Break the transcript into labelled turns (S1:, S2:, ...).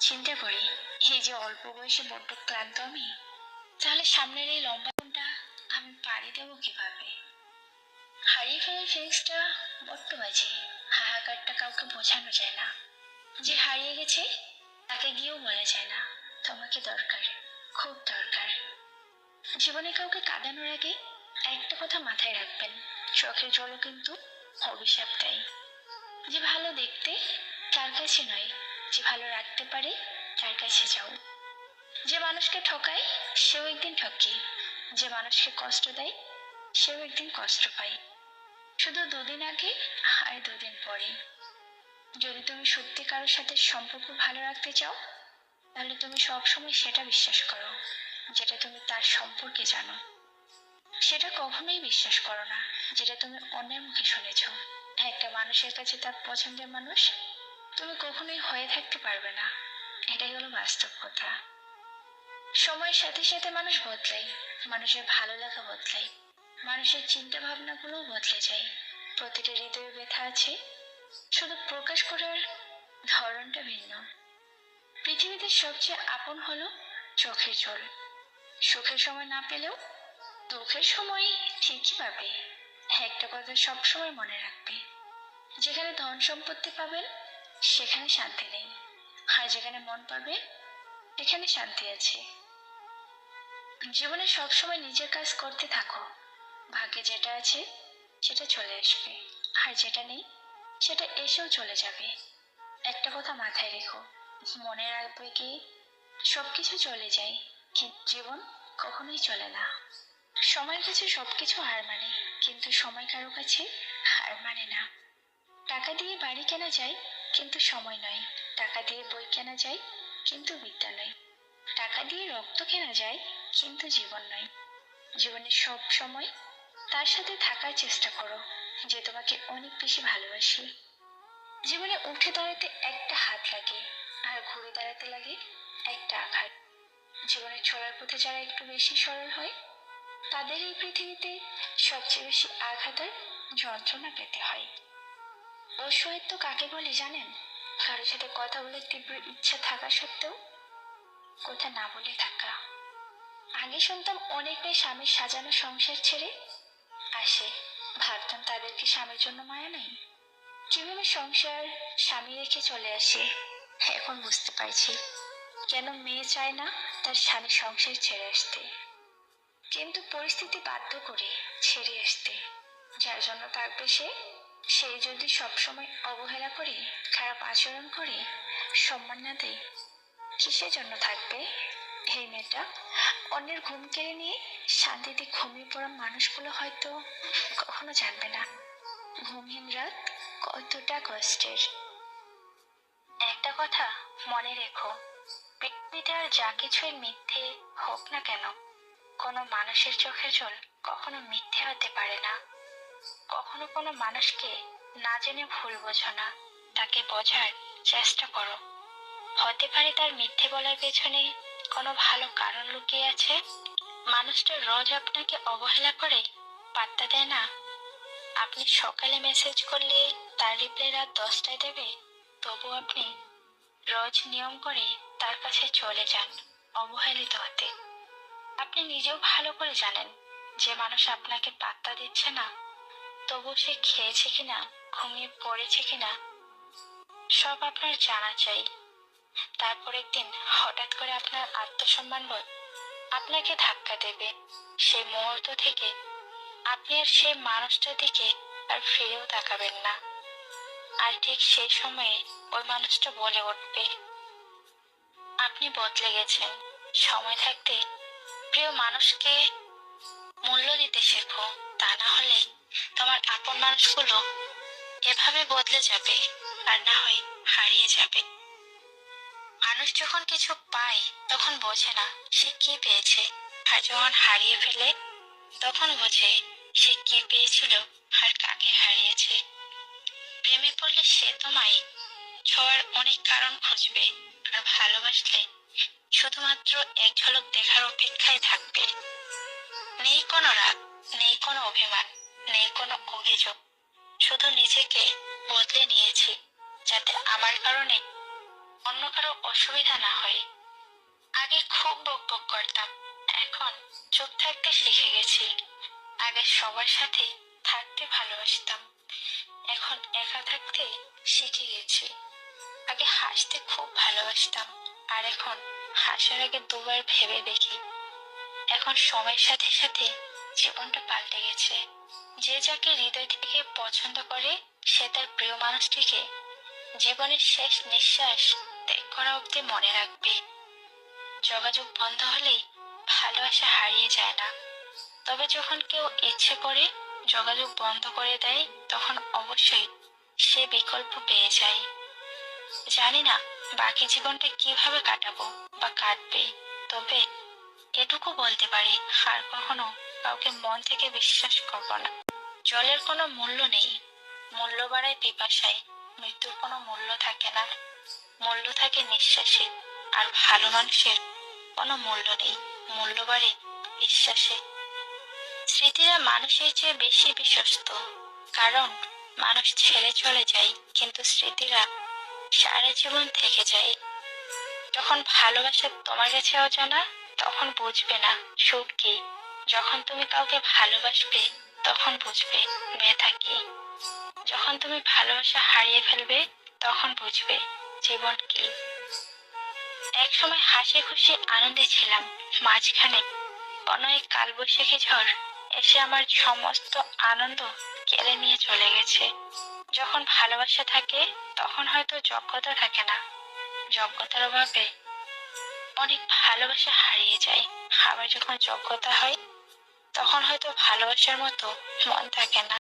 S1: চিন্তা করি, এই যে অল্প বয়সে বড্ড ক্লান্ত আমি, তাহলে সামনের এই লম্বা জীবনটা আমি পাড়ি দেবো কীভাবে? হারিয়ে ফেলার ফিলিংসটা বড্ড বাজে, হাহাকারটা কাউকে বোঝানো যায় না। যে হারিয়ে গেছে, তাকে গিয়েও বলা যায় না, তোমাকে দরকার, খুব দরকার। জীবনে কাউকে কাঁদানোর আগে একটা কথা মাথায় রাখবেন চোখের জলও কিন্তু অভিশাপটাই যে ভালো দেখতে, তার কাছে নয় যে ভালো রাখতে পারে, তার কাছে যাও। যে মানুষকে ঠকায়, সেও একদিন ঠকে। যে মানুষকে কষ্ট দেয়, সেও একদিন কষ্ট পায়। শুধু দুদিন আগে আর দুদিন পরে। যদি তুমি সত্যি কারোর সাথে সম্পর্ক ভালো রাখতে চাও, তাহলে তুমি সবসময় সেটা বিশ্বাস করো, যেটা তুমি তার সম্পর্কে জানো। সেটা কখনোই বিশ্বাস করো না, যেটা তুমি অন্যের মুখে শুনেছ। একটা মানুষের কাছে তার পছন্দের মানুষ তুমি কখনোই হয়ে থাকতে পারবে না। এটাই হলো বাস্তব কথা। সময়ের সাথে সাথে মানুষ বদলায়। মানুষের ভালো লাগা বদলায়। মানুষের চিন্তা ভাবনাগুলোও বদলে যায়। প্রতিটা হৃদয়ে ব্যথা আছে। শুধু প্রকাশ করার ধরনটা ভিন্ন। পৃথিবীতে সবচেয়ে আপন হলো চোখের জল। সুখের সময় না পেলেও দুঃখের সময় ঠিকই পাবে। একটা কথা সবসময় মনে রাখবে। যেখানে ধন সম্পত্তি পাবেন সেখানে শান্তি নেই। আর যেখানে মন পাবে, এখানে শান্তি আছে। জীবনে সবসময় নিজের কাজ করতে থাকো। ভাগ্যে যেটা আছে, সেটা চলে আসবে। আর যেটা নেই, সেটা এসেও চলে যাবে। একটা কথা মাথায় রেখো, মনে রাখবে কি, সবকিছু চলে যায়, কিন্তু জীবন কখনোই চলে না। সময়ের কাছে সবকিছু হার মানে কিন্তু সময় কারও কাছে হার মানে না। টাকা দিয়ে বাড়ি কেনা যায় কিন্তু সময় নয়। টাকা দিয়ে বই কেনা যায়, কিন্তু বিদ্যা নয়। টাকা দিয়ে রক্ত কেনা যায়, কিন্তু জীবন নয়। জীবনে সব সময় তার সাথে থাকার চেষ্টা করো, যে তোমাকে অনেক বেশি ভালোবাসি। জীবনে উঠে দাঁড়াতে একটা হাত লাগে, আর ঘুরে দাঁড়াতে লাগে একটা আঘাত। জীবনে চলার পথে যারা একটু বেশি সরল হয়, তাদের এই পৃথিবীতে সবচেয়ে বেশি আঘাত আর যন্ত্রণা পেতে হয়। অসহায়ত্ব কাকে বলে জানেন? কারোর সাথে কথা বলে তীব্র ইচ্ছা থাকা সত্ত্বেও কথা না বলে থাকা। আগে শুনতাম অনেক মেয়ে স্বামীর সাজানো সংসার ছেড়ে আসে। ভাবতাম তাদের কি স্বামীর জন্য মায়া নেই। কীভাবে সংসার স্বামী রেখে চলে আসে, এখন বুঝতে পারছি। কেন মেয়ে চায় না তার স্বামী সংসার ছেড়ে আসতে? কিন্তু পরিস্থিতি বাধ্য করে ছেড়ে আসতে। যার জন্য থাকবে সে সেই যদি সবসময় অবহেলা করে, খারাপ আচরণ করে, সম্মান না দেয়, কিসের জন্য থাকবে? এই মেয়েটা, অন্যের ঘুম কেড়ে নিয়ে শান্তিতে ঘুমিয়ে পড়া মানুষগুলো হয়তো কখনো জানবে না। ঘুমহীন রাত কতটা কষ্টের। একটা কথা মনে রেখো, পৃথিবীতে আর যা কিছুই মিথ্যে হোক না কেন, কোনো মানুষের চোখের জল কখনো মিথ্যে হতে পারে না। কখনো কোনো মানুষকে না জেনে ভুল বোঝো না। তাকে বোঝার চেষ্টা করো। হতে পারে তার মিথ্যে বলার পেছনে কোনো ভালো কারণ লুকিয়ে আছে? মানুষটা রোজ আপনাকে অবহেলা করে, পাত্তা দেয় না। আপনি সকালে মেসেজ করলে তার রিপ্লাই রাত দশটায় দেবে। তবু আপনি রোজ নিয়ম করে তার কাছে চলে যান, অবহেলিত হতে। আপনি নিজেও ভালো করে জানেন যে মানুষ আপনাকে পাত্তা দিচ্ছে না। তবু সে খেয়েছে কিনা, ঘুমিয়ে পড়েছে কিনা, সব আপনার জানা চাই। তারপর একদিন হঠাৎ করে আপনার আত্মসম্মান বোধ আপনাকে ধাক্কা দেবে। সেই মুহূর্ত থেকে আপনি আর সেই মানুষটার দিকে আর ফিরেও তাকাবেন না। আর ঠিক সেই সময়ে ওই মানুষটা বলে উঠবে, আপনি বদলে গেছেন। সময় থাকতে প্রিয় মানুষকে মূল্য দিতে শেখো। তা না হলে তোমার আপন মানুষগুলো এভাবে বদলে যাবে আর না হয় হারিয়ে যাবে। মানুষ যখন কিছু পায়, তখন বোঝে না সে কি পেয়েছে। আর যখন হারিয়ে ফেলে, তখন বোঝে সে কি পেয়েছিল আর কাকে হারিয়েছে। প্রেমে পড়লে সে তোমায় ছোঁয়ার অনেক কারণ খুঁজবে আর ভালোবাসলে শুধুমাত্র এক ঝলক দেখার অপেক্ষায় থাকবে। নেই কোনো রাগ, নেই কোনো অভিমান। নেই কোনো অভিযোগ। শুধু নিজেকে বদলে নিয়েছি, যাতে আমার কারণে অন্য কারও অসুবিধা না হয়। আগে খুব বক বক করতাম, এখন চুপ থাকতে শিখে গেছি। আগে সবার সাথে থাকতে ভালোবাসতাম, এখন একা থাকতে শিখে গেছি। আগে হাসতে খুব ভালোবাসতাম, আর এখন হাসার আগে দুবার ভেবে দেখি। এখন সময়ের সাথে সাথে জীবনটা পাল্টে গেছে। যে যাকে হৃদয় থেকে পছন্দ করে, সে তার প্রিয় মানুষটিকে জীবনের শেষ নিঃশ্বাস ত্যাগ করা অবধি মনে রাখবে। যোগাযোগ বন্ধ হলেই ভালোবাসা হারিয়ে যায় না। তবে যখন কেউ ইচ্ছে করে যোগাযোগ বন্ধ করে দেয়, তখন অবশ্যই সে বিকল্প পেয়ে যায়। জানি না বাকি জীবনটা কীভাবে কাটাবো বা কাটবে, তবে এটুকু বলতে পারি, আর কখনো কাউকে মন থেকে বিশ্বাস করব না। জলের কোনো মূল্য নেই। মূল্য বাড়ায় পিপাসায়, মৃত্যুর কোনো মূল্য থাকে না। মূল্য থাকে নিঃশ্বাসে, আর ভালো মানুষের কোনো মূল্য নেই। মূল্য বাড়ে বিশ্বাসে স্মৃতিরা মানুষের চেয়ে বেশি বিশ্বস্ত, কারণ মানুষ ছেড়ে চলে যায়, কিন্তু স্মৃতিরা সারা জীবন থেকে যায়। যখন ভালোবাসা তোমার কাছে অজানা, তখন বুঝবে না সুখ কি। যখন তুমি কাউকে ভালোবাসবে তখন বুঝবে ব্যথা কি। যখন তুমি ভালোবাসা হারিয়ে ফেলবে, তখন বুঝবে জীবন কি। এক সময় হাসি খুশি আনন্দে ছিলাম, মাঝখানে। কোনো এক কালবৈশাখী ঝড় এসে আমার সমস্ত আনন্দ কেড়ে নিয়ে চলে গেছে। যখন ভালোবাসা থাকে, তখন হয়তো যোগ্যতা থাকে না। যোগ্যতার অভাবে অনেক ভালোবাসা হারিয়ে যায়। আবার যখন যোগ্যতা হয় তখন হয়তো ভালোবাসার মতো মন থাকে না।